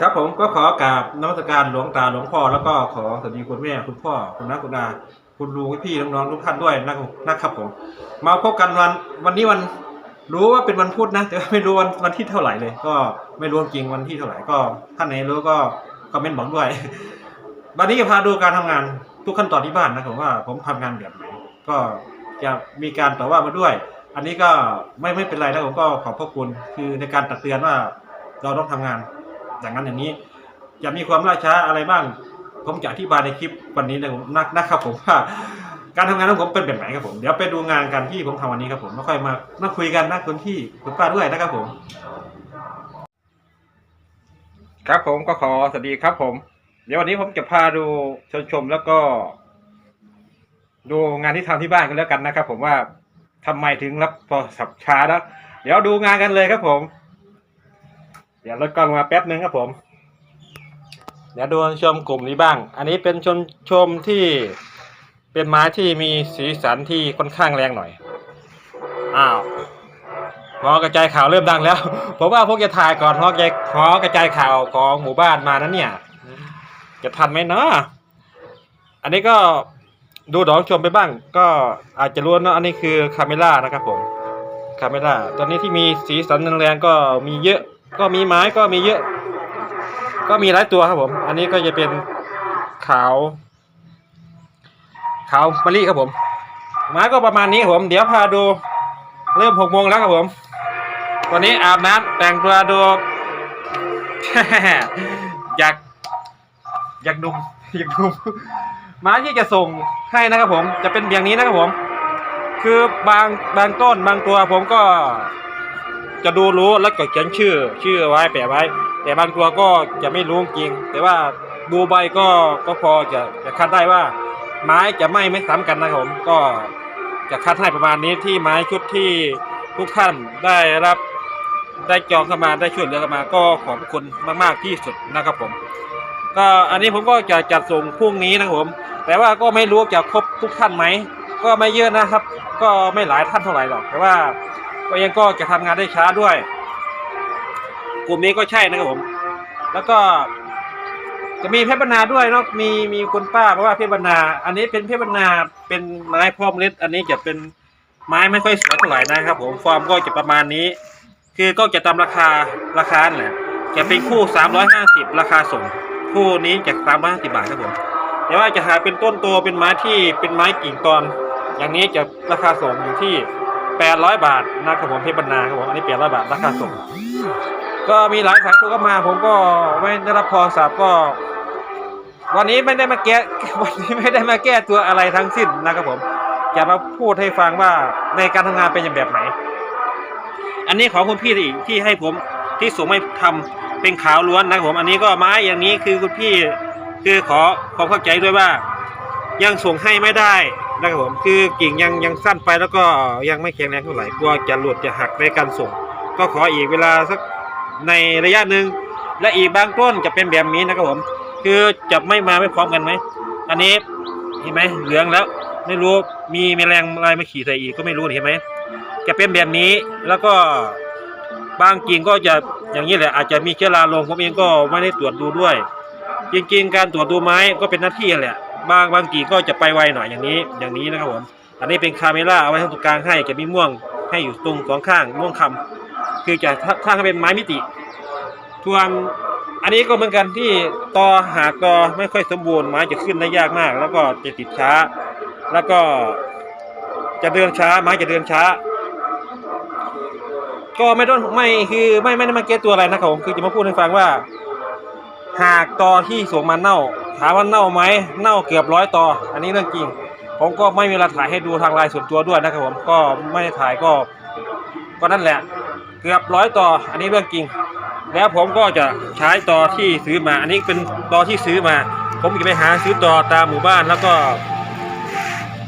ครับผมก็ขอกราบนมัสการหลวงตาหลวงพ่อแล้วก็ขอสวัสดีคุณแม่คุณพ่อคุณน้าคุณอาคุณลุงพี่น้องๆทุกท่านด้วยนะครับนะครับผม มาพบกันวันวันนี้วันรู้ว่าเป็นวันพุธนะ แต่ว่าไม่รู้วันวันที่เท่าไหร่เลย ก็ไม่รู้จริงวันที่เท่าไหร่ก็ท่านไหนรู้ก็คอมเมนต์บอกด้วย วันนี้จะพาดูการทำงานทุกขั้นตอนที่บ้านนะครับว่าผมทำงานแบบไหนก็จะมีการต่อว่ามาด้วย อันนี้ก็ไม่ไม่เป็นไรนะผมก็ขอบพระคุณคือในการตักเตือนว่าเราต้องทำงาน อย่างนั้นอย่างนี้ จะมีความล่าช้าอะไรบ้าง ผมจะอธิบายในคลิปวันนี้นะผมนักนะครับผมว่าการทำงานของผมเป็นแบบไหนครับผมเดี๋ยวไปดูงานกันที่ผมทำวันนี้ครับผมแล้วค่อยมามาคุยกันนะคุณพี่คุณป้าด้วยนะครับผม ครับผมก็ขอสวัสดีครับผม เดี๋ยววันนี้ผมจะพาดูชมชมแล้วก็ ดูงานที่ทำที่บ้านกันแล้วกันนะครับ ผมว่าทำไมถึงรับโทรศัพท์ช้าแล้ว เดี๋ยวดูงานกันเลยครับผม ดี๋ยวลดกล้องมาแป๊บนึงครับผม เดี๋ยวดูชมกลุ่มนี้บ้าง อันนี้เป็นชมชมที่เป็นไม้ที่มีสีสันที่ค่อนข้างแรงหน่อย อ้าวหอกระจายข่าวเริ่มดังแล้ว ผมว่าพวกจะถ่ายก่อนหอกระหอกระจายข่าวของหมู่บ้านมานั้นเนี่ย จะทันไหมเนาะอันนี้ก็ดูดอกชมไปบ้าง ก็อาจจะรู้นะอันนี้คือคาเมล่านะครับผม คาเมล่าตอนนี้ที่มีสีสันแรงๆก็มีเยอะ ก็มีไม้ก็มีเยอะ ก็มีหลายตัวครับผม อันนี้ก็จะเป็นขาว ขาวมะลิครับผม ไม้ก็ประมาณนี้ครับผม เดี๋ยวพาดู เริ่มหกโมงแล้วครับผมวันนี้อาบน้ำแต่งตัวดู อยาก อยากดุมอยากดุมไม้ที่จะส่งให้นะครับผม จะเป็นอย่างนี้นะครับผม คือบางบางต้นบางตัวผมก็ จะดูรู้แล้วก็เขียนชื่อ ชื่อไว้แปะไว้ แต่บางตัวก็จะไม่รู้จริง แต่ว่าดูใบก็ก็พอจะจะคัดได้ว่า ไม้จะไม่ไม่ซ้ำกันนะครับผมก็จะคัดให้ประมาณนี้ที่ไม้ชุดที่ทุกท่านได้รับได้จองเข้ามาได้ช่วยเหลือเข้ามาก็ขอบคุณมาก ๆ ที่สุดนะครับผม ก็อันนี้ผมก็จะจัดส่งพรุ่งนี้นะครับผม แต่ว่าก็ไม่รู้จะครบทุกท่านไหม ก็ไม่เยอะนะครับ ก็ไม่หลายท่านเท่าไหร่หรอกแต่ว่า ก็ยังก็จะทำงานได้ช้าด้วย กลุ่มนี้ก็ใช่นะครับผม แล้วก็จะมีเพชรบรรณาด้วยเนาะมีมีคุณป้าเพราะว่าเพชรบรรณา อันนี้เป็นเพชรบรรณาเป็นไม้พร้อมเล็ด อันนี้จะเป็นไม้ไม่ค่อยสวยเท่าไหร่นะครับผมฟอร์มก็จะประมาณนี้ คือก็จะตามราคาราคาแหละจะเป็นคู่ 350 ราคาส่ง คู่นี้จะ350บาทครับผมแต่ว่าจะหาเป็นต้นโตเป็นไม้ที่เป็นไม้กิ่งตอน อย่างนี้จะราคาส่งอยู่ที่ 800 บาทนะครับผมเพชรบรรณาครับผมอันนี้800บาทราคาส่งก็มีหลายสายโทรเข้ามา ผมก็ไม่ได้รับโทรศัพท์ก็ วันนี้ไม่ได้มาแก้วันนี้ไม่ได้มาแก้ตัวอะไรทั้งสิ้นนะครับผมจะมาพูดให้ฟังว่าในการทำงานเป็นอย่างแบบไหน อันนี้ของคุณพี่ที่ที่ให้ผมที่ส่งให้ทำเป็นขาวล้วนนะครับผมอันนี้ก็ไม้อย่างนี้คือคุณพี่คือขอขอเข้าใจด้วยว่า ยังส่งให้ไม่ได้ นะครับผมคือกิ่งยังยังสั้นไปแล้วก็ยังไม่แข็งแรงเท่าไหร่กลัวจะหลุดจะหักในการส่ง ก็ขออีกเวลาสักในระยะหนึ่งและอีกบางต้นจะเป็นแบบนี้นะครับผมคือจะไม่มาไม่พร้อมกันไหมอันนี้เห็นไหมเหลืองแล้ว ไม่รู้มีแมลงอะไรมาขี่ใส่อีกก็ไม่รู้เห็นไหมจะเป็นแบบนี้แล้วก็บางกิ่งก็จะอย่างนี้แหละอาจจะมีเชื้อราลงผมเองก็ไม่ได้ตรวจดูด้วย จริง ๆ การตรวจดูไม้ก็เป็นหน้าที่แหละ บางบางกิ่ก็จะไปไวหน่อยอย่างนี้อย่างนี้นะครับผมอันนี้เป็นคาเมล่าเอาไว้ตรงกลางให้จะมีม่วงให้อยู่ตรงสองข้างม่วงคำคือจะถ้าถ้าเป็นไม้มิติทวนอันนี้ก็เหมือนกันที่ตอหากตอไม่ค่อยสมบูรณ์ไม้จะขึ้นได้ยากมาก แล้วก็จะติดช้า แล้วก็จะเดินช้าไม้จะเดินช้า ก็ไม่ต้องไม่คือไม่ไม่ได้มาเก็ตตัวอะไรนะครับผมคือจะมาพูดให้ฟังว่า หากตอที่ส่งมาเน่า ถามว่าเน่าไหมเน่าเกือบร้อยต่อ อันนี้เรื่องจริง ผมก็ไม่มีเวลาถ่ายให้ดูทางไลน์ส่วนตัวด้วยนะครับผมก็ไม่ถ่ายก็ ก็นั่นแหละ เกือบร้อยต่อ อันนี้เรื่องจริง แล้วผมก็จะใช้ต่อที่ซื้อมา อันนี้เป็นต่อที่ซื้อมา ผมจะไปหาซื้อต่อตามหมู่บ้านแล้วก็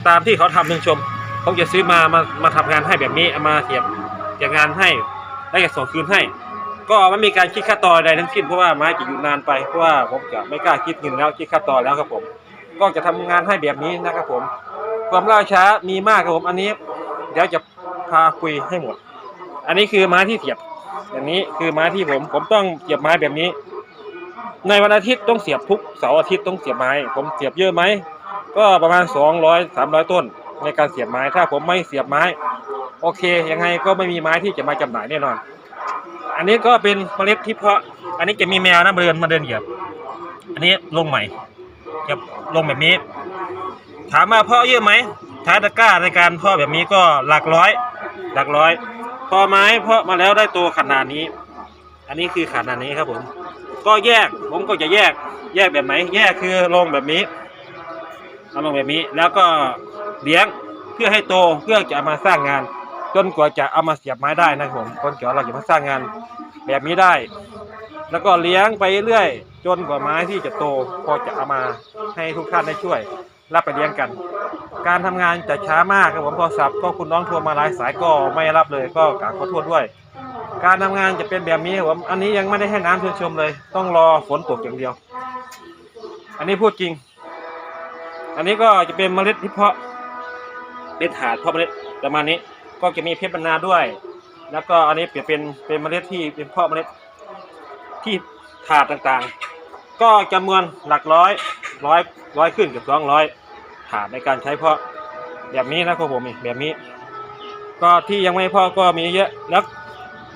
ตามที่เขาทำท่านชมผมจะซื้อมามามาทำงานให้แบบนี้เอามาเสียบเสียบงานให้ แล้วจะส่งคืนให้ ก็ไม่มีการคิดค่าต่อใดทั้งสิ้นเพราะว่าไม้จะอยู่นานไปเพราะว่าผมจะไม่กล้าคิดเงินแล้วคิดค่าต่อแล้วครับผม ก็จะทำงานให้แบบนี้นะครับผม ความล่าช้ามีมากครับผมอันนี้ เดี๋ยวจะพาคุยให้หมด อันนี้คือไม้ที่เสียบอย่างนี้คือไม้ที่ผมผมต้องเสียบไม้แบบนี้ ในวันอาทิตย์ต้องเสียบทุกเสาร์อาทิตย์ต้องเสียบไม้ ผมเสียบเยอะไหมก็ประมาณ 200 300 ต้นในการเสียบไม้ถ้าผมไม่เสียบไม้ โอเคยังไงก็ไม่มีไม้ที่จะมาจำหน่ายแน่นอน อันนี้ก็เป็นเมล็ดที่เพาะ อันนี้จะมีแมวนะมาเดินมาเดินเหยียบ อันนี้ลงใหม่จะลงแบบนี้ ถามว่าเพาะเยอะไหมท้ายตะกร้าในการเพาะแบบนี้ก็หลักร้อย หลักร้อย พอไม้เพาะมาแล้วได้ตัวขนาดนี้ อันนี้คือขนาดนี้ครับผม ก็แยกผมก็จะแยกแยกแบบไหนแยกคือลงแบบนี้เอาลงแบบนี้แล้วก็เลี้ยงเพื่อให้โตเพื่อจะมาสร้างงาน จนกว่าจะเอามาเสียบไม้ได้นะครับผมจนเกว่าเราจะมาสร้างงานแบบนี้ได้ แล้วก็เลี้ยงไปเรื่อยจนกว่าไม้ที่จะโตพอจะเอามาให้ทุกท่านได้ช่วยรับไปเลี้ยงกัน การทำงานจะช้ามากครับผมโทรศัพท์ก็คุณน้องโทรมาหลายสายก็ไม่รับเลยก็กราบขอโทษด้วย การทำงานจะเป็นแบบนี้ครับผมอันนี้ยังไม่ได้ให้น้ำชมชมเลย ต้องรอฝนตกอย่างเดียว อันนี้พูดจริง อันนี้ก็จะเป็นเมล็ดที่เพาะเป็นถาดเพาะเมล็ดประมาณนี้ ก็จะมีเพชรบรรณาด้วย แล้วก็อันนี้เปลี่ยนเป็นเป็นเมล็ดที่เป็นเพาะเมล็ดที่ถาดต่างๆ ก็จำนวนหลักร้อยร้อยร้อยขึ้นกับสองร้อยถาดในการใช้เพาะแบบนี้นะครับผมแบบนี้ ก็ที่ยังไม่เพาะก็มีเยอะแล้ว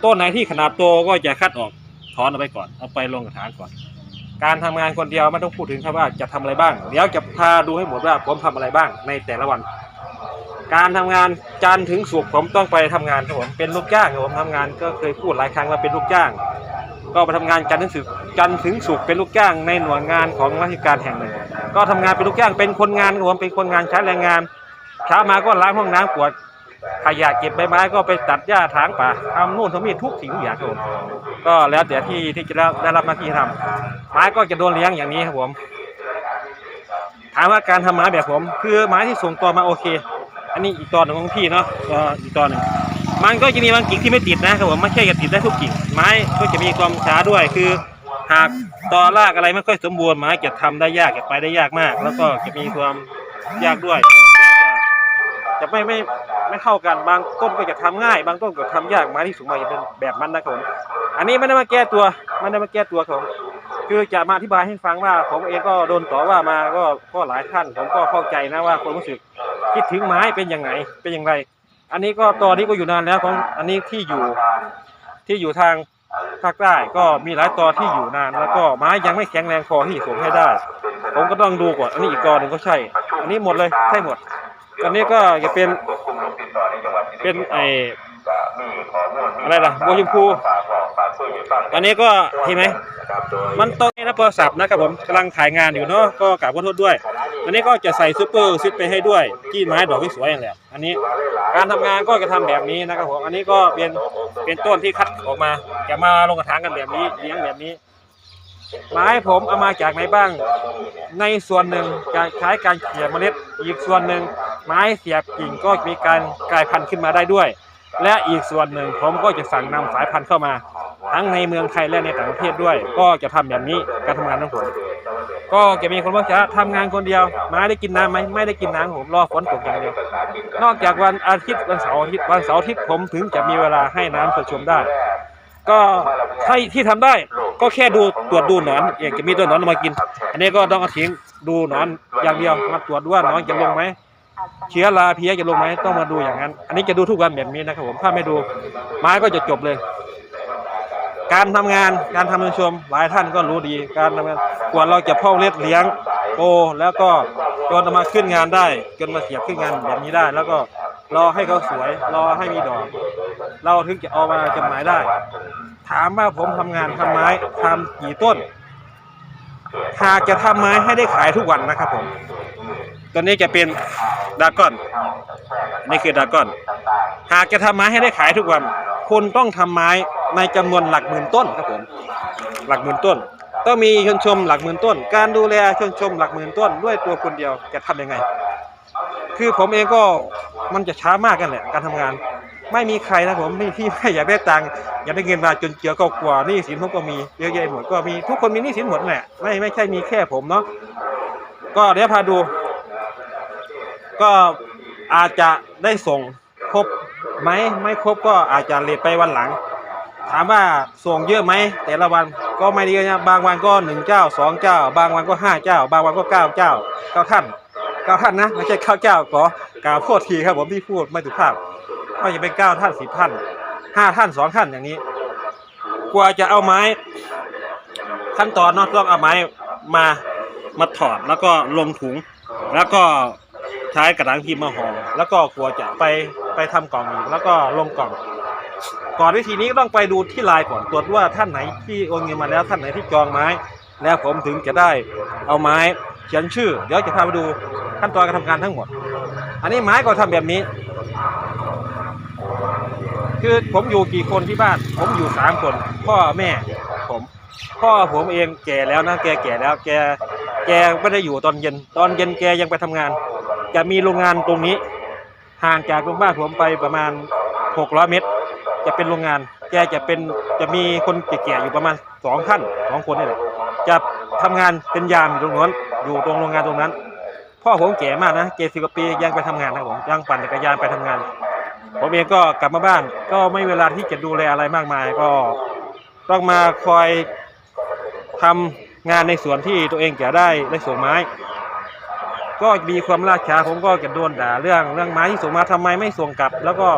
ต้นไหนที่ขนาดโตก็จะคัดออกถอนออกไปก่อนเอาไปลงกระถางก่อน การทำงานคนเดียวไม่ต้องพูดถึงครับว่าจะทำอะไรบ้าง เดี๋ยวจะพาดูให้หมดว่าผมทำอะไรบ้างในแต่ละวัน การทำงานจันทร์ถึงศุกร์ผมต้องไปทำงานครับผมเป็นลูกจ้างครับผมทำงานก็เคยพูดหลายครั้งว่าเป็นลูกจ้าง ก็ไปทำงานจันทร์ถึงศุกร์จันทร์ถึงศุกร์เป็นลูกจ้างในหน่วยงานของราชการแห่งหนึ่งก็ทำงานเป็นลูกจ้างเป็นคนงานครับผมเป็นคนงานใช้แรงงานเช้ามาก็ล้างห้องน้ำกวาดขยะเก็บใบไม้ก็ไปตัดหญ้าถางป่าทำนู่นทำนี่ทุกสิ่งทุกอย่างครับผมก็แล้วแต่ที่ที่จะได้รับหน้าที่ทำไม้ก็จะโดนเลี้ยงอย่างนี้ครับผมถามว่าการทำไม้แบบผม คือไม้ที่ส่งตัวมาโอเค อันนี้อีกตอนหนึ่งของพี่เนาะก็อีกตอนหนึ่งมันก็จะมีบางกิ่งที่ไม่ติดนะครับผมไม่ใช่จะติดได้ทุกกิ่งไม้ก็จะมีความช้าด้วยคือ หากตอรากอะไรไม่ค่อยสมบูรณ์ไม้จะทำได้ยากจะไปได้ยากมาก แล้วก็จะมีความยากด้วย จะไม่ไม่ไม่เข้ากันบางต้นก็จะทำง่าย บางต้นก็ทำยากไม้ที่สูงมาจะเป็นแบบนั้นนะครับผมอันนี้ไม่ได้มาแก้ตัวไม่ได้มาแก้ตัวครับ คือจะมาอธิบายให้ฟังว่าผมเองก็โดนต่อว่ามาก็ก็หลายท่านผมก็เข้าใจนะว่าความรู้สึกคิดถึงไม้เป็นยังไงเป็นอย่างไร อันนี้ก็ตอนนี้ก็อยู่นานแล้วของอันนี้ที่อยู่ที่อยู่ทางภาคใต้ก็มีหลายตอที่อยู่นาน แล้วก็ไม้ยังไม่แข็งแรงพอที่ส่งให้ได้ ผมก็ต้องดูก่อนอันนี้อีกกอหนึ่งก็ใช่ อันนี้หมดเลยใช่หมดอันนี้ก็จะเป็นเป็นไอ อะไรล่ะโบวชมพูอันนี้ก็เห็นไหมมันต้องให้นะโทรศัพท์นะครับผมกำลังถ่ายงานอยู่เนาะก็กราบขอโทษด้วย อันนี้ก็จะใส่ซูเปอร์ซิดไปให้ด้วยกี้ไม้ดอกที่สวยอย่างแหละอันนี้การทำงานก็จะทำแบบนี้นะครับผมอันนี้ก็เป็นเป็นต้นที่คัดออกมาจะมาลงกระถางกันแบบนี้เลี้ยงแบบนี้ไม้ผมเอามาจากไหนบ้าง ในส่วนหนึ่งจะใช้การเขี่ยเมล็ด อีกส่วนหนึ่งไม้เสียบกิ่งก็มีการกลายพันธุ์ขึ้นมาได้ด้วย และอีกส่วนหนึ่งผมก็จะสั่งนำสายพันธุ์เข้ามา ทั้งในเมืองไทยและในต่างประเทศด้วย ก็จะทำแบบนี้การทำงานของผมก็จะมีคนบอกจะทำงานคนเดียวไม้ได้กินน้ำไหมไม่ได้กินน้ำผมรอฝนตกอย่างเดียวนอกจากวันอาทิตย์วันเสาร์อาทิตย์วันเสาร์อาทิตย์ผมถึงจะมีเวลาให้น้ำประชมได้ ก็ให้ที่ทำได้ก็แค่ดูตรวจดูหนอนอยากจะมีตัวหนอนมากิน อันนี้ก็ต้องเอาทิ้งดูหนอนอย่างเดียวมาตรวจดูว่าหนอนจะลงไหม เชื้อราเพี้ยจะลงไหมต้องมาดูอย่างนั้น อันนี้จะดูทุกวันแบบนี้นะครับผมถ้าไม่ดูไม้ก็จะจบเลย การทำงานการทำผู้ชมหลายท่านก็รู้ดี การทำงานกว่าเราจะเพ่อเล็ดเลี้ยงโตแล้วก็จนมาขึ้นงานได้จนมาเสียบขึ้นงานแบบนี้ได้ แล้วก็รอให้เขาสวย รอให้มีดอก เราถึงจะเอามาจำหน่ายได้ ถามว่าผมทำงานทำไม้ทำกี่ต้นหากจะทำไม้ให้ได้ขายทุกวันนะครับผม ตัวนี้จะเป็นดากอน นี่คือดากอน หากจะทำไม้ให้ได้ขายทุกวัน คุณต้องทำไม้ในจำนวนหลักหมื่นต้นครับผม หลักหมื่นต้น ต้องมีชนชมหลักหมื่นต้น การดูแลชนชมหลักหมื่นต้น ด้วยตัวคนเดียวจะทำยังไง คือผมเองก็มันจะช้ามากกันแหละการทำงาน ไม่มีใครนะผมไม่ที่ไม่อยากได้ตังค์อยากได้เงินมาจนเจือก็กลัวหนี่สินผมก็มีเยอะแยะหมดก็มีทุกคนมีหนี้สินหมดแหละไม่ไม่ใช่มีแค่ผมเนาะก็เดี๋ยวพาดู ก็อาจจะได้ส่งครบไหมไม่ครบก็อาจจะเลทไปวันหลัง ถามว่าส่งเยอะไหมแต่ละวันก็ไม่ดีนะบางวันก็หนึ่งเจ้าสองเจ้า บางวันก็ห้าเจ้า บางวันก็เก้าเจ้าเก้าท่านเก้าท่านนะไม่ใช่เก้าเจ้าขอกล่าวโทษทีครับผมที่พูดไม่ถูกภาพก็จะเป็นเก้าท่านสิบท่านห้าท่านสองท่านอย่างนี้ กว่าจะเอาไม้ ขั้นตอนนอกต้องเอาไม้มามาถอดแล้วก็ลงถุง แล้วก็ ใช้กระดาษพิมพ์มาห่อแล้วก็กลัวจะไปไปทำกล่องอีกแล้วก็ลงกล่อง ก่อนวิธีนี้ต้องไปดูที่ลน์ก่อนตรวจว่าท่านไหนที่โอนเงินมาแล้วท่านไหนที่จองไม้ แล้วผมถึงจะได้เอาไม้เขียนชื่อ เดี๋ยวจะพาไปดูขั้นตอนการทำงานทั้งหมด อันนี้ไม้ก็ทำแบบนี้ คือผมอยู่กี่คนที่บ้าน ผมอยู่สามคน พ่อแม่ผมพ่อผมเองแก่แล้วนะแกแก่แล้วแกแกไม่ได้อยู่ตอนเย็น ตอนเย็นแกยังไปทำงาน จะมีโรงงานตรงนี้ ห่างจากโรงบ้านผมไปประมาณ 600 เมตร จะเป็นโรงงาน แกจะเป็นจะมีคนแก่ๆอยู่ประมาณสองท่านสองคนนี่แหละจะทำงานเป็นยามอยู่ตรงนั้นอยู่ตรงโรงงานตรงนั้น พ่อผมแก่มากนะเจ็ดสิบกว่าปียังไปทำงานนะผมยังปั่นจักรยานไปทำงาน ผมเองก็กลับมาบ้าน ก็ไม่เวลาที่จะดูแลอะไรมากมาย ก็ต้องมาคอยทำงานในสวนที่ตัวเองจะได้ได้ส่งไม้ ก็มีความล่าช้าผมก็จะโดนด่าเรื่องเรื่องไม้ที่ส่งมาทำไมไม่ส่งกลับ แล้วก็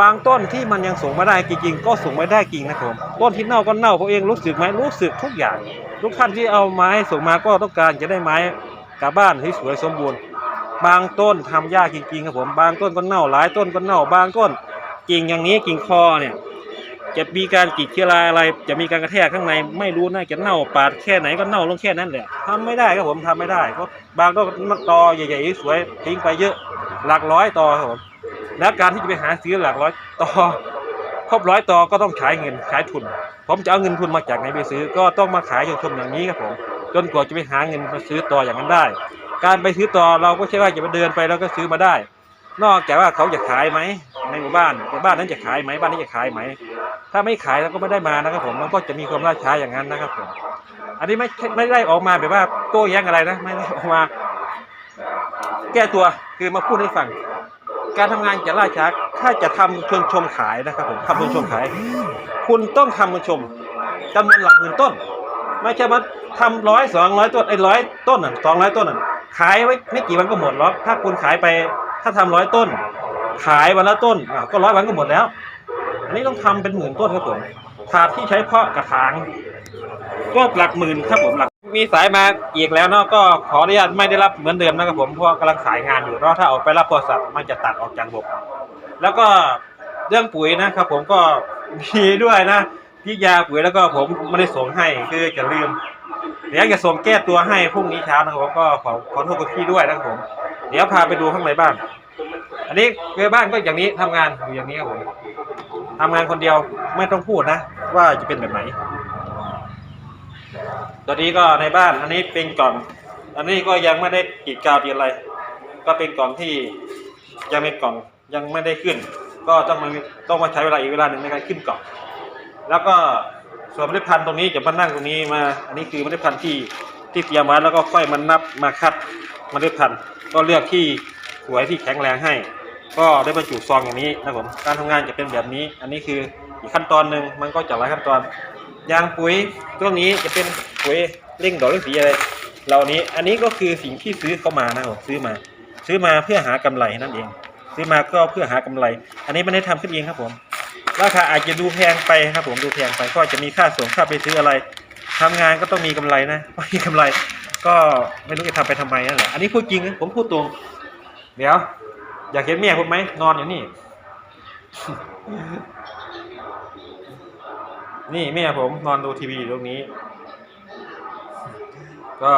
บางต้นที่มันยังส่งม่ได้จริงๆ ก็ส่งไม่ได้จริงนะครับต้นที่เน่าก็เน่าผมเองรู้สึกไหมรู้สึกทุกอย่างทุกท่านที่เอาไม้ส่งมาก็ต้องการจะได้ไม้กลับบ้านที่สวยสมบูรณ์ บางต้นทำยากจริงๆครับผมบางต้นก็เน่าหลายต้นก็เน่าบางต้นกิ่งอย่างนี้กิ่งคอเนี่ย จะมีการกีดเชื้อราอะไร จะมีการกระแทกข้างในไม่รู้น่าจะเน่าปาดแค่ไหนก็เน่าลงแค่นั้นแหละทำไม่ได้ครับผมทำไม่ได้เพราะบางต้นมันตอใหญ่ๆสวยทิ้งไปเยอะหลักร้อยต่อครับผมแล้วการที่จะไปหาซื้อหลักร้อยต่อครบร้อยตอก็ต้องใช้เงินใช้ทุน ผมจะเอาเงินทุนมาจากไหนไปซื้อ ก็ต้องมาขายอย่างชมอย่างนี้ครับผมจนกว่าจะไปหาเงินมาซื้อต่ออย่างนั้นได้ การไปซื้อต่อเราก็ใช่ว่าจะไปเดินไปแล้วก็ซื้อมาได้ นอกจากว่าเขาจะขายไหมในหมู่บ้านในบ้านนั้นจะขายไหมบ้านนี้จะขายไหม ถ้าไม่ขายเราก็ไม่ได้มานะครับผมมันก็จะมีความล่าช้าอย่างนั้นนะครับผมอันนี้ไม่ไม่ได้ออกมาแบบว่าโต้แย้งอะไรนะ ไม่ได้ออกมา แก้ตัวคือมาพูดให้ฟัง การทำงานจะล่าช้าถ้าจะทำชวนชมขายนะครับผมทำชวนชมขาย คุณต้องทำชวนชมจำนวนหลักหมื่นต้น ไม่ใช่มาทำร้อยสองร้อยต้นไอ้ร้อยต้นอะสองร้อยต้นอะขายไว้ไม่กี่วันก็หมดหรอกถ้าคุณขายไปถ้าทำร้อยต้น ขายวันละต้นก็ร้อยวันก็หมดแล้ว นนี้ต้องทำเป็นหมื่นต้นครับผมถาดที่ใช้เพาะกระถางก็หลักหมื่นครับผมหลักมีสายมาอีกแล้วเนาะก็ขออนุญาตไม่ได้รับเหมือนเดิมนะครับผมเพราะกำลังสายงานอยู่เพราะถ้าเอาไปรับโทรศัพท์มันจะตัดออกจากระบบแล้วก็เรื่องปุ๋ยนะครับผมก็มีด้วยนะที่ยาปุ๋ยแล้วก็ผมไม่ได้ส่งให้คือจะลืมเดี๋ยวจะส่งแก้ตัวให้พรุ่งนี้เช้านะครับผมก็ขอขอโทษคุณพี่ด้วยนะครับผม เดี๋ยวพาไปดูข้างในบ้าน อันนี้ในบ้านก็อย่างนี้ทำงานอยู่อย่างนี้ครับผม ทำงานคนเดียวไม่ต้องพูดนะ ว่าจะเป็นแบบไหน ตอนนี้ก็ในบ้านอันนี้เป็นกล่องอันนี้ก็ยังไม่ได้กรีดกาวดีอะไร ก็เป็นกล่องที่ยังเป็นกล่องยังไม่ได้ขึ้น ก็ต้องมาต้องมาใช้เวลาอีกเวลาหนึ่งในการขึ้นกล่องแล้วก็ส่วนเมล็ดพันธุ์ตรงนี้จะมานั่งตรงนี้มา อันนี้คือเมล็ดพันธุ์ที่ที่เตรียมไว้แล้วก็ค่อยมานับมาคัดเมล็ดพันธุ์ก็เลือกที่สวยที่แข็งแรงให้ ก็ได้บรรจุซองอย่างนี้นะครับผมการทำงานจะเป็นแบบนี้ อันนี้คืออีกขั้นตอนหนึ่งมันก็จะหลายขั้นตอนยางปุ๋ยตัวนี้จะเป็นปุ๋ยเร่งดอกเร่งสีอะไรเหล่านี้อันนี้ก็คือสิ่งที่ซื้อเข้ามานะครับผมซื้อมา ซื้อมาเพื่อหากำไรนั่นเอง ซื้อมาก็เพื่อหากำไร อันนี้ไม่ได้ทำขึ้นเองครับผมราคาอาจจะดูแพงไปครับผมดูแพงไปก็จะมีค่าส่งค่าไปซื้ออะไรทำงานก็ต้องมีกำไรนะไม่มีกำไร ก็ไม่รู้จะทำไปทำไมนั่นแหละอันนี้พูดจริงผมพูดตรงเดี๋ยว อยากเห็นเมียผมไหมนอนอยู่นี่ นี่เมียผมนอนดูทีวีอยู่ตรงนี้ ก็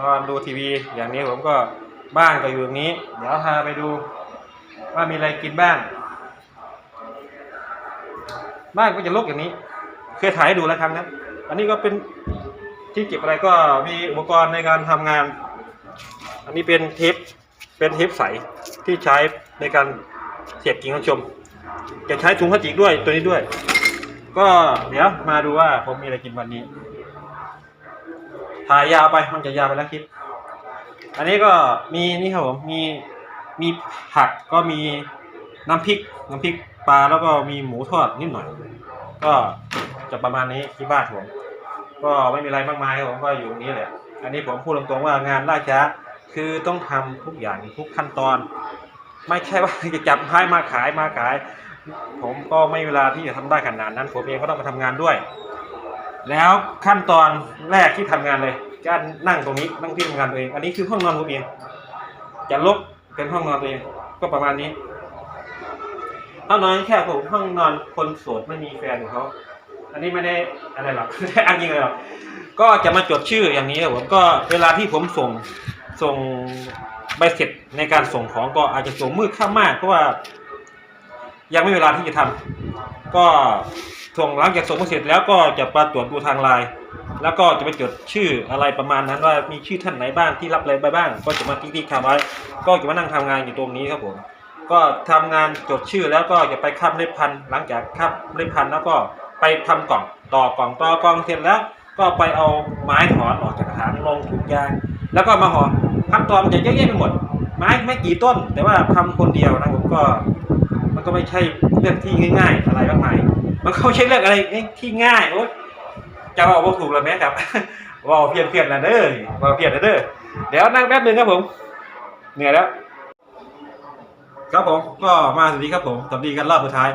นอนดูทีวี อย่างนี้ผมก็บ้านก็อยู่ตรงนี้ เดี๋ยวพาไปดู ว่ามีอะไรกินบ้างบ้านก็จะลกอย่างนี้ เคยถ่ายให้ดูแล้วครั้งนั้นอันนี้ก็เป็นที่เก็บอะไรก็มีอุปกรณ์ในการทำงาน อันนี้เป็นเทปเป็นเทปใส ที่ใช้ในการเสียบกิ่งของชมจะใช้ถุงพลาสติกด้วยตัวนี้ด้วย ก็เดี๋ยวมาดูว่าผมมีอะไรกินวันนี้ถ่ายยาวไปมันจะยาวไปแล้วคลิป อันนี้ก็มีนี่ครับผมมีมีผักก็มีน้ำพริกน้ำพริกปลาแล้วก็มีหมูทอดนิดหน่อย ก็จะประมาณนี้ที่บ้านผม ก็ไม่มีอะไรมากมายผมก็อยู่ตรงนี้แหละ อันนี้ผมพูดตรงๆว่างานล่าช้า คือต้องทำทุกอย่างทุกขั้นตอน ไม่ใช่ว่าจะจับไม้มาขายมาขาย ผมก็ไม่เวลาที่จะทำได้ขนาดนั้น ผมเองก็ต้องมาทำงานด้วย แล้วขั้นตอนแรกที่ทำงานเลยการนั่งตรงนี้นั่งที่ทำงานตัวเอง อันนี้คือห้องนอนผมเองจะลบเป็นห้องนอนตัวเองก็ประมาณนี้ห้องนอนแค่ผมห้องนอนคนโสดไม่มีแฟนของเขาอันนี้ไม่ได้อะไรหรอกไม่ได้อ้างยิงเลยหรอกก็จะมาจดชื่ออย่างนี้ผมก็เวลาที่ผมส่ง ส่งใบเสร็จในการส่งของก็อาจจะส่งมืดค่ามมากเพราะว่า ยังไม่เวลาที่จะทำก็ส่งหลังจากส่งเสร็จแล้วก็จะมาตรวจดูทางไลน์แล้วก็จะไปจดชื่ออะไรประมาณนั้นว่ามีชื่อท่านไหนบ้างที่รับอะไรไปบ้าง ก็จะมาติ๊กๆทำไว้ ก็จะมานั่งทำงานอยู่ตรงนี้ครับผมก็ทำงานจดชื่อแล้วก็จะไปคับเล็บพันหลังจากคับเล็บพันแล้วก็ไปทำกล่องต่อกล่องต่อกล่องเสร็จแล้ว ก็ไปเอาไม้ถอนออกจากกระถางลงถุงยาง แล้วก็มาห่อขั้นตอนมันจะเยอะแยะไปหมด ไม้ไม่กี่ต้น แต่ว่าทำคนเดียวนะผมก็มันก็ไม่ใช่เรื่องที่ง่าย ๆ อะไรมากมายมันก็ไม่ใช่เรื่องอะไรที่ง่ายโอ๊ยจะบอกว่าถูกแล้วไหมครับว่าเพียนเพียนนะเด้อว่าเพียนนะเด้อเดี๋ยวนั่งแป๊บหนึงครับผมเหนื่อยแล้วครับผมก็มาสวัสดีครับผมสวัสดีกันรอบสุดท้าย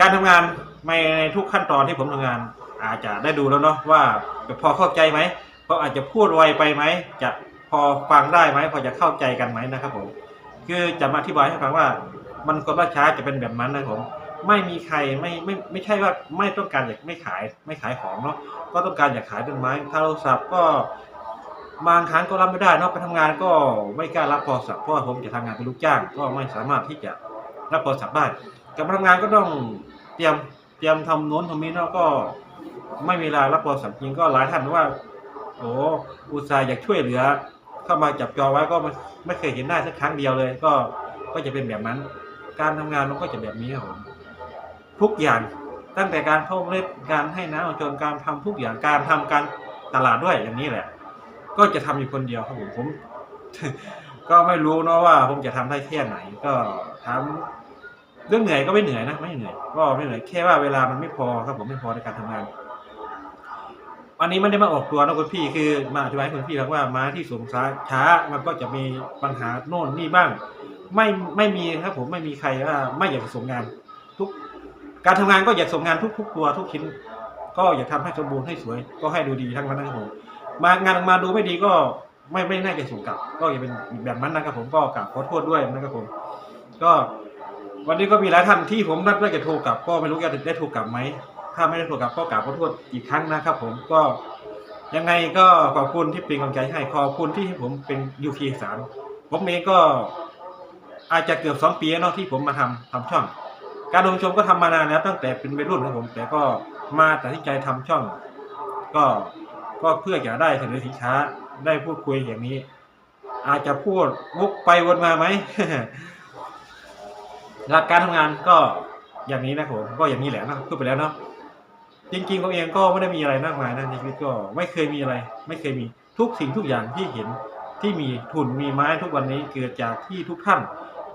การทำงานในทุกขั้นตอนที่ผมทำงาน อาจจะได้ดูแล้วเนาะว่าพอเข้าใจไหม เพราอาจจะพูดไวไปไหมจะพอฟังได้ไหมพอจะเข้าใจกันไหมนะครับผมคือจะมาอธิบายให้ฟังว่า มันคนว่าช้าจะเป็นแบบนั้นนะผมไม่มีใครไม่ไม่ไม่ใช่ว่าไม่ต้องการอยากไม่ขายไม่ขายของเนาะก็ต้องการอยากขายต้นไม้โทรศัพท์ก็บางครั้งก็รับไม่ได้เนาะไปทำงานก็ไม่กล้ารับโทรศัพท์เพราะผมจะทำงานเป็นลูกจ้าง ก็ไม่สามารถที่จะรับโทรศัพท์ได้กลับมาทำงานก็ต้องเตรียมเตรียมทำโน้นทำนี้เนาะก็ไม่มีเวลารับโทรศัพท์จริงก็หลายท่านว่า โอ้อุตส่าห์อยากช่วยเหลือ เข้ามาจับจองไว้ก็ไม่เคยเห็นหน้าสักครั้งเดียวเลย ก็ก็จะเป็นแบบนั้น การทำงานมันก็จะแบบนี้ครับผมทุกอย่างตั้งแต่การเข้าเล็บการให้น้ำจนการทำทุกอย่างการทำการตลาดด้วยอย่างนี้แหละ ก็จะทำอยู่คนเดียวครับผมผม ก็ไม่รู้เนาะว่า ผมจะทำได้แค่ไหน ก็ทำเรื่องเหนื่อยก็ไม่เหนื่อยนะไม่เหนื่อยก็ไม่เหนื่อยแค่ว่าเวลามันไม่พอครับผมไม่พอในการทำงาน วันนี้ไม่ได้มาออกตัวนะคุณพี่คือมาอธิบายให้คุณพี่ฟังว่าม้าที่สูงช้าช้ามันก็จะมีปัญหาโน่นนี่บ้าง ไม่ไม่มีครับผมไม่มีใครว่าไม่อยากส่งงาน ทุก การทำงานก็อยากส่งงานทุกทุกตัวทุกชิ้น ก็อยากทำให้สมบูรณ์ให้สวย ก็ให้ดูดีทั้งนั้นนะครับผมมางานมาดูไม่ดีก็ไม่ไม่น่าจะส่งกลับ ก็อย่าเป็นแบบนั้นนะครับผมก็กลับขอโทษด้วยนะครับผม ก็วันนี้ก็มีหลายท่านที่ผมนัดว่าจะโทรกลับ ก็ไม่รู้จะได้โทรกลับไหม ถ้าไม่ได้โทรกลับก็กราบขอโทษอีกครั้งนะครับ ผมก็ยังไงก็ขอบคุณที่เป็นกำลังใจให้ขอบคุณที่ให้ผมเป็นยูคีสามผมเองก็อาจจะเกือบสองปีแล้วเนาะที่ผมมาทำทำช่อง การลงชมก็ทำมานานแล้วตั้งแต่เป็นวัยรุ่นครับผม แต่ก็มาตัดสินใจทำช่อง ก็ก็เพื่อจะได้เสนอสินค้าได้พูดคุยอย่างนี้ อาจจะพูดวกไปวนมาไหมหลักการทำงานก็อย่างนี้นะผมก็อย่างนี้แหละนะพูดไปแล้วเนาะ จริงๆผมเองก็ไม่ได้มีอะไรมากมายนะในชีวิตก็ไม่เคยมีอะไร ไม่เคยมีทุกสิ่งทุกอย่างที่เห็นที่มีทุนมีไม้ทุกวันนี้เกิดจากที่ทุกท่าน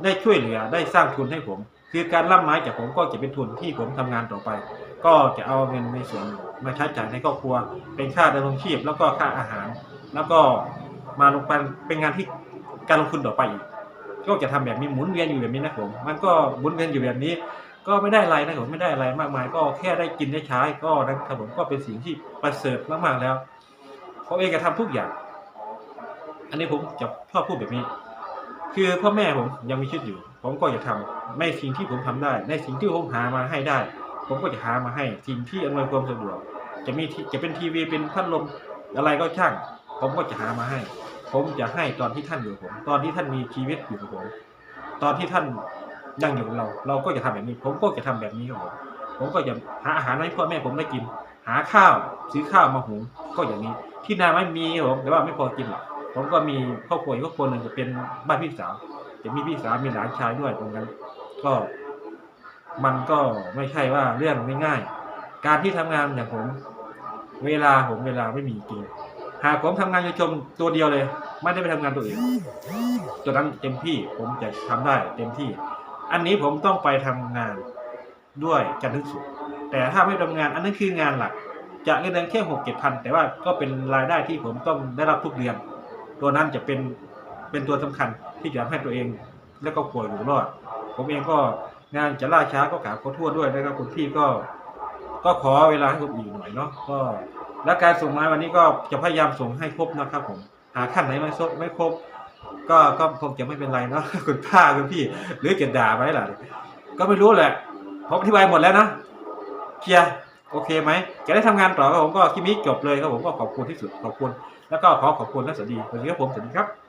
ได้ช่วยเหลือได้สร้างทุนให้ผม คือการรับไม้จากผมก็จะเป็นทุนที่ผมทำงานต่อไป ก็จะเอาเงินในส่วนมาใช้จ่ายในครอบครัว เป็นค่าดำรงชีพแล้วก็ค่าอาหาร แล้วก็มาลงไปเป็นงานที่การลงทุนต่อไปกก็จะทำแบบนี้หมุนเวียนอยู่แบบนี้นะผมมันก็หมุนเวียนอยู่แบบนี้ ก็ไม่ได้อะไรนะผมไม่ได้อะไรมากมาย ก็แค่ได้กินได้ใช้ก็นะครับผมก็เป็นสิ่งที่ประเสริฐมากๆแล้วผมเองก็ทำทุกอย่าง อันนี้ผมจะชอบพูดแบบนี้ คือพ่อแม่ผมยังมีชีวิตอยู่ ผมก็จะทำในสิ่งที่ผมทำได้ ในสิ่งที่ผมหามาให้ได้ ผมก็จะหามาให้ สิ่งที่อำนวยความสะดวก จะมีทีจะเป็นทีวีเป็นพัดลมอะไรก็ช่าง ผมก็จะหามาให้ ผมจะให้ตอนที่ท่านอยู่ผม ตอนที่ท่านมีชีวิตอยู่กับผม ตอนที่ท่าน ยังอยู่เรา เราก็จะทำแบบนี้ ผมก็จะทำแบบนี้ครับผมผมก็จะหาอาหารให้พ่อแม่ผมได้กิน หาข้าวซื้อข้าวมาหุงก็อย่างนี้ ที่นาไม่มีครับผมแต่ว่าไม่พอกินหรอกผมก็มีครอบครัวอีกครอบครัวหนึ่งจะเป็นบ้านพี่สาวจะมีพี่สาวมีหลานชายด้วยตรงนั้น ก็ มันก็ไม่ใช่ว่าเรื่องไม่ง่าย การที่ทำงานอย่างผม เวลาผมเวลาไม่มีจริงหากผมทำงานอยู่ชมตัวเดียวเลย ไม่ได้ไปทำงานตัวอื่นตัวนั้นเต็มที่ผมจะทำได้เต็มที่ อันนี้ผมต้องไปทำงานด้วยจันทร์ถึงศุกร์แต่ถ้าไม่ทำงานอันนั้นคืองานหลัก จะเงินเดือนแค่หกเจ็ดพันแต่ว่าก็เป็นรายได้ที่ผมต้องได้รับทุกเดือน ตัวนั้นจะเป็นเป็นตัวสำคัญที่จะทำให้ตัวเองและก็ป่วยอยู่รอด ผมเองก็งานจะล่าช้าก็กราบขอโทษด้วยนะครับคุณพี่ก็ก็ขอเวลาให้ผมอีกหน่อยเนาะก็และการส่งไม้วันนี้ก็จะพยายามส่งให้ครบนะครับผมหาขั้นไหนไม่ครบไม่ครบ ก็ก็คงจะไม่เป็นไรเนาะคุณป้าคุณพี่ หรือเกิดด่าไหมล่ะก็ไม่รู้แหละผมอธิบายหมดแล้วนะเคลียร์โอเคไหมจะได้ทำงานต่อครับผมก็คลิปนี้จบเลยครับผมก็ขอบคุณที่สุดขอบคุณ แล้วก็ขอขอบคุณและสวัสดีสวัสดีครับผมสวัสดีครับ